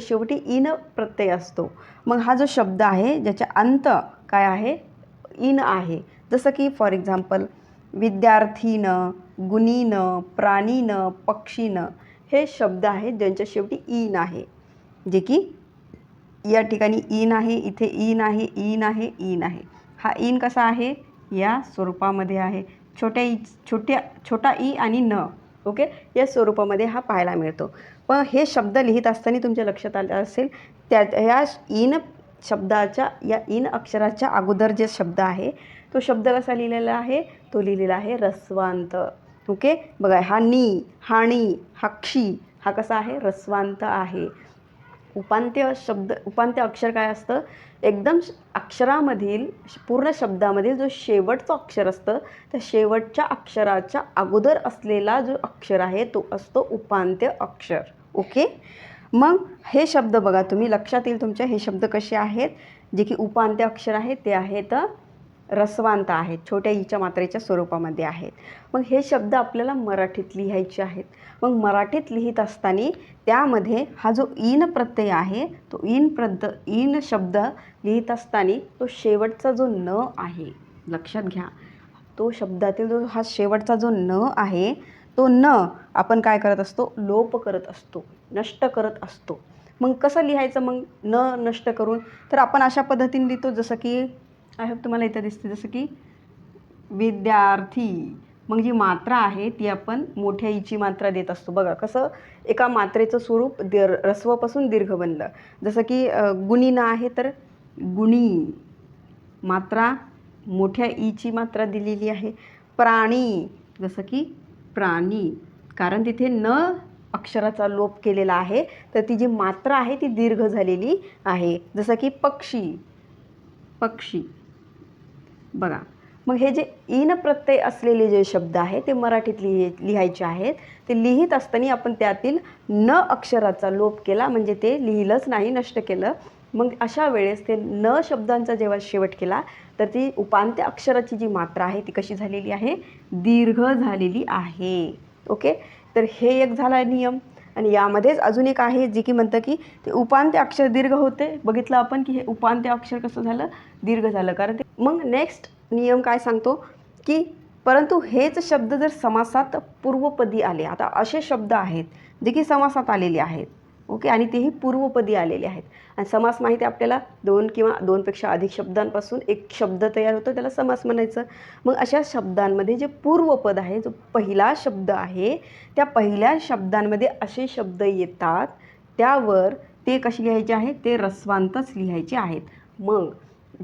शेवटी इन प्रत्यय असतो. मग हा जो शब्द आहे ज्याच्या अंत काय आहे? इन आहे. जसं की फॉर एक्झाम्पल विद्यार्थीनं गुणीनं प्राणीनं पक्षीनं हे शब्द आहेत ज्यांच्या शेवटी इन आहे. जे की या ठिकाणी इन आहे इथे इन आहे इन आहे इन आहे. हा इन कसा आहे? या स्वरूपामध्ये आहे. छोट्या ई छोट्या छोटा ई आणि न. ओके? या स्वरूपामध्ये हा पाहायला मिळतो. पण हे शब्द लिहित असताना तुमच्या लक्षात आलं असेल त्या ह्या इन शब्दाच्या या इन अक्षराच्या अगोदर जे शब्द आहे तो शब्द कसा लिहिलेला आहे? तो लिहिलेला आहे रस्वांत. ओके? बघा हा नी हाणी हा क्षी हा कसा आहे? रस्वांत आहे. उपांत्य शब्द उपांत्य अक्षर काय असतं? एकदम अक्षरामधील श- पूर्ण शब्दामधील जो शेवटचं अक्षर असतं त्या शेवटच्या अक्षराच्या अगोदर असलेला जो अक्षर आहे तो असतो उपांत्य अक्षर. ओके? मग हे शब्द बघा तुम्ही लक्षात येईल तुमच्या हे शब्द कसे आहेत? जे की उपांत्य अक्षर आहेत ते आहेत रसवांत आहेत छोट्या ईच्या मात्रेच्या स्वरूपामध्ये आहेत. मग हे शब्द आपल्याला मराठीत लिहायचे आहेत. मग मराठीत लिहित असताना त्यामध्ये हा जो इन प्रत्यय आहे तो इन प्रद इन शब्द लिहित असताना तो शेवटचा जो न आहे लक्षात घ्या. तो शब्दातील जो हा शेवटचा जो न आहे तो न आपण काय करत असतो? लोप करत असतो. नष्ट करत असतो. मग कसं लिहायचं मग? न नष्ट करून. तर आपण अशा पद्धतीने लिहितो जसं की आय होप तुम्हाला इथं दिसते जसं की विद्यार्थी. मग जी मात्रा आहे ती आपण मोठ्या ईची मात्रा देत असतो. बघा कसं एका मात्रेचं स्वरूप दीर रस्वपासून दीर्घ बनलं. जसं की गुणी गुणीनं आहे तर गुणी. मात्रा मोठ्या ईची मात्रा दिलेली आहे. प्राणी जसं की प्राणी कारण तिथे न अक्षराचा लोप केलेला आहे तर ती जी मात्रा आहे ती दीर्घ झालेली आहे. जसं की पक्षी पक्षी. बघा मग हे जे इन प्रत्यय असलेले जे शब्द आहे ते मराठीत लिहि लिहायचे आहेत. ते लिहित असताना आपण त्यातील न अक्षराचा लोप केला म्हणजे ते लिहिलंच नाही नष्ट केलं. मग अशा वेळेस ते न शब्दांचा जेव्हा शेवट केला तर ती उपांत्य अक्षराची जी मात्रा आहे ती कशी झालेली आहे? दीर्घ झालेली आहे. ओके? तर हे एक झाला नियम. आणि यामध्येच अजून एक आहे जे की म्हणतं की ते उपांत्य अक्षर दीर्घ होते. बघितलं आपण की हे उपांत्य अक्षर कसं झालं? दीर्घ झालं. कारण ते मग नेक्स्ट नियम काय सांगतो? की परंतु हेच शब्द जर समासात पूर्वपदी आले आता असे शब्द आहेत जे की समासात आलेले आहेत ओके? आणि तेही पूर्वपदी आलेले आहेत. आणि समास माहिती आपल्याला दोन किंवा दोनपेक्षा अधिक शब्दांपासून एक शब्द तयार होतो त्याला समास म्हणायचं. मग अशा शब्दांमध्ये जे पूर्वपद आहे जो पहिला शब्द आहे त्या पहिल्या शब्दांमध्ये असे शब्द येतात त्यावर ते कसे लिहायचे आहे? ते रस्वांतच लिहायचे आहेत. मग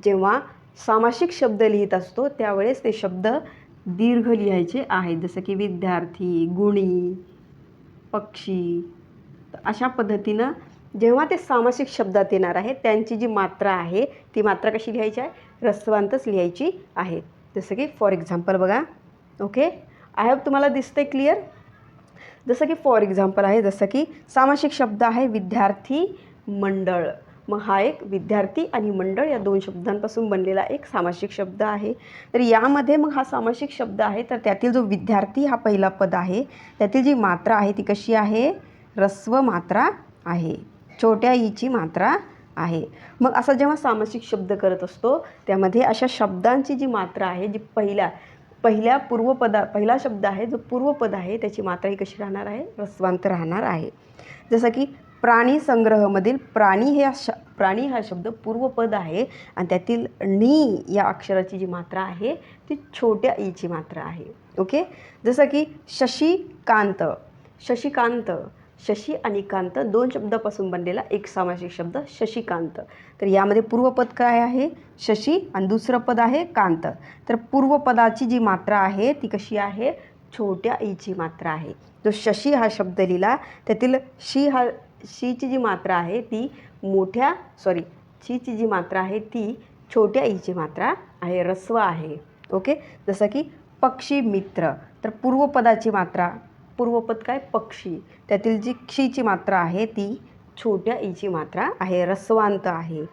जेव्हा सामासिक शब्द लिहित असतो त्यावेळेस ते शब्द दीर्घ लिहायचे आहेत. जसं की विद्यार्थी गुणी पक्षी अशा पद्धतीनं जेव्हा ते सामासिक शब्दात येणार आहे त्यांची जी मात्रा आहे ती मात्रा कशी लिहायची आहे? रस्वांतच लिहायची आहे. जसं की फॉर एक्झाम्पल बघा. ओके आय हॅव तुम्हाला दिसतंय क्लिअर जसं की फॉर एक्झाम्पल आहे जसं की सामासिक शब्द आहे विद्यार्थी मंडळ. मग हा एक विद्यार्थी आणि मंडळ या दोन शब्दांपासून बनलेला एक सामासिक शब्द आहे. तर यामध्ये मग हा सामासिक शब्द आहे तर त्यातील जो विद्यार्थी हा पहिला पद आहे त्यातील जी मात्रा आहे ती कशी आहे? ह्रस्व मात्रा आहे. छोट्या ईची मात्रा आहे. मग असा जेव्हा सामासिक शब्द करत असतो त्यामध्ये अशा शब्दांची जी मात्रा आहे जी पहिल्या पहिल्या पूर्वपदा पहिला शब्द आहे जो पूर्वपद आहे त्याची मात्रा ही कशी राहणार आहे? रस्वांत राहणार आहे. जसं की प्राणी संग्रहमधील प्राणी हे श प्राणी हा शब्द पूर्वपद आहे आणि त्यातील नी या अक्षराची जी मात्रा आहे ती छोट्या ईची मात्रा आहे. ओके? जसं की शशिकांत शशिकांत शशी आणि कांत दोन शब्दापासून बनलेला एक सामासिक शब्द शशिकांत. तर यामध्ये पूर्वपद काय आहे? शशी आणि दुसरं पद आहे कांत. तर पूर्वपदाची जी मात्रा आहे ती कशी आहे? छोट्या ईची मात्रा आहे. जो शशी हा शब्द लिहिला त्यातील शी हा शीची जी मात्रा आहे ती मोठ्या सॉरी शीची जी मात्रा आहे ती छोट्या ईची मात्रा आहे रस्व आहे. ओके? जसं की पक्षी मित्र. तर पूर्वपदाची मात्रा पूर्वपद काय? पक्षी. त्यातील जी क्षीची मात्रा आहे ती छोट्या ईची मात्रा आहे रस्वांत आहे.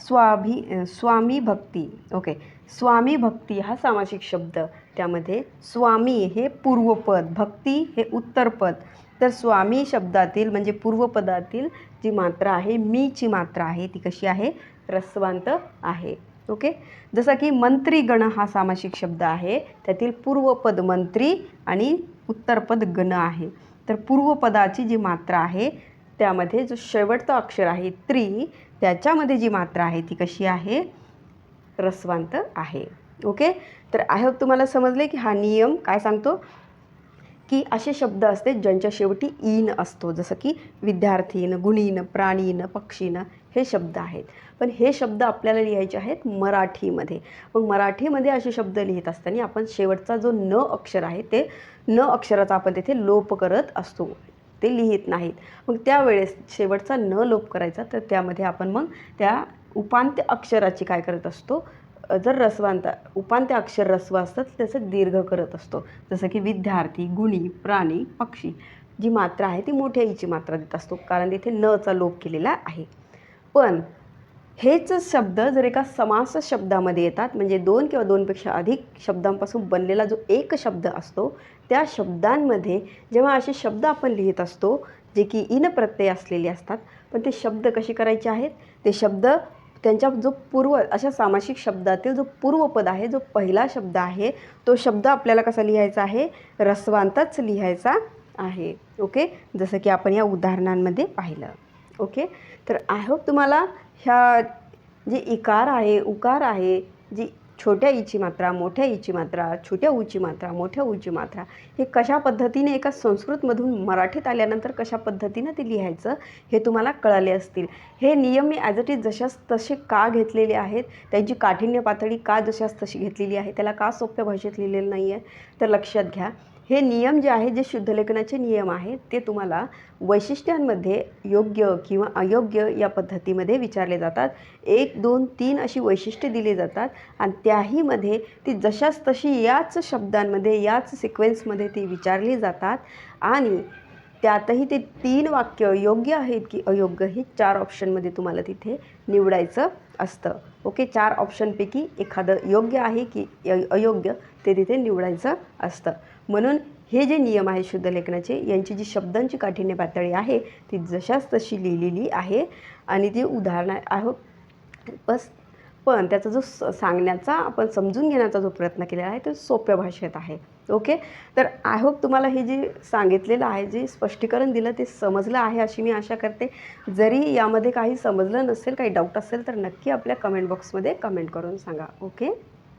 स्वाभी स्वामी भक्ती. ओके. स्वामी भक्ती हा सामासिक शब्द. त्यामध्ये स्वामी हे पूर्वपद भक्ती हे उत्तरपद. तर स्वामी शब्दातील म्हणजे पूर्वपदातील जी मात्रा आहे मीची मात्रा आहे ती कशी आहे? रस्वांत आहे. ओके. जसं की मंत्रीगण हा सामासिक शब्द आहे त्यातील पूर्वपद मंत्री आणि उत्तरपद गण आहे. तर पूर्वपदाची जी मात्रा आहे त्यामध्ये जो शेवटचं अक्षर आहे त्रि त्याच्यामध्ये जी मात्रा आहे ती कशी आहे? रस्वांत आहे. ओके? तर आय होप तुम्हाला समजले की हा नियम काय सांगतो? की असे शब्द असते ज्यांच्या शेवटी ईन असतो. जसं की विद्यार्थीन गुणीन प्राणीन पक्षीनं हे शब्द आहेत. पण हे शब्द आपल्याला लिहायचे आहेत मराठीमध्ये. मग मराठीमध्ये असे शब्द लिहित असताना आपण शेवटचा जो न अक्षर आहे ते न अक्षराचा आपण तेथे लोप करत असतो. ते लिहित नाहीत. मग त्यावेळेस शेवटचा न लोप करायचा तर त्यामध्ये आपण मग त्या उपांत्य अक्षराची काय करत असतो? जर रस्वांत उपांत्य अक्षर रस्व असतं त्याचं दीर्घ करत असतो. जसं की विद्यार्थी गुणी प्राणी पक्षी जी मात्रा आहे ती मोठ्या ईची मात्रा देत असतो कारण तिथे नचा लोप केलेला आहे. पण हेच शब्द जर एका समास शब्दामध्ये येतात म्हणजे दोन किंवा दोनपेक्षा अधिक शब्दांपासून बनलेला जो एक शब्द असतो त्या शब्दांमध्ये जेव्हा असे शब्द आपण लिहित असतो जे की इन प्रत्यय असलेले असतात पण ते शब्द कसे करायचे आहेत? ते शब्द त्यांच्या जो पूर्व अशा सामासिक शब्दातील जो पूर्वपद आहे जो पहिला शब्द आहे तो शब्द आपल्याला कसा लिहायचा आहे? रस्वांतच लिहायचा आहे. ओके? जसं की आपण या उदाहरणांमध्ये पाहिलं. ओके? तर आय होप तुम्हाला ह्या जे इकार आहे उकार आहे जी छोट्या ईची मात्रा मोठ्या ईची मात्रा छोट्या ऊची मात्रा मोठ्या ऊची मात्रा हे कशा पद्धतीने एका संस्कृतमधून मराठीत आल्यानंतर कशा पद्धतीनं ते लिहायचं हे तुम्हाला कळाले असतील. हे नियम मी ॲज इट इज जशाच तसे का घेतलेले आहेत त्यांची काठिण्य पातळी का जशाच तशी घेतलेली आहे त्याला का सोप्या भाषेत लिहिलेलं नाही आहे तर लक्षात घ्या. हे नियम जे आहे जे शुद्धलेखनाचे नियम आहेत ते तुम्हाला वैशिष्ट्यांमध्ये योग्य किंवा अयोग्य या पद्धतीमध्ये विचारले जातात. एक दोन तीन अशी वैशिष्ट्ये दिली जातात आणि त्याहीमध्ये ती जशाच तशी याच शब्दांमध्ये याच सिक्वेन्समध्ये ती विचारली जातात आणि त्यातही ते तीन वाक्य योग्य आहेत की अयोग्य हे चार ऑप्शनमध्ये तुम्हाला तिथे निवडायचं असतं. ओके? चार ऑप्शनपैकी एखादं योग्य आहे की अयोग्य ते तिथे निवडायचं असतं. म्हणून हे जे नियम आहे शुद्ध लेखनाचे यांची जी शब्दांची काठिण्य पातळी आहे ती जशाच तशी लिहिलेली आहे. आणि ती उदाहरणं आहोत. बस पण त्याचा जो स सांगण्याचा आपण समजून घेण्याचा जो प्रयत्न केलेला आहे तो सोप्या भाषेत आहे. ओके? तर आय होप तुम्हाला हे जे सांगितलेलं आहे जे स्पष्टीकरण दिलं ते समजलं आहे अशी मी आशा करते. जरी यामध्ये काही समजलं नसेल काही डाऊट असेल तर नक्की आपल्या कमेंट बॉक्समध्ये कमेंट करून सांगा. ओके?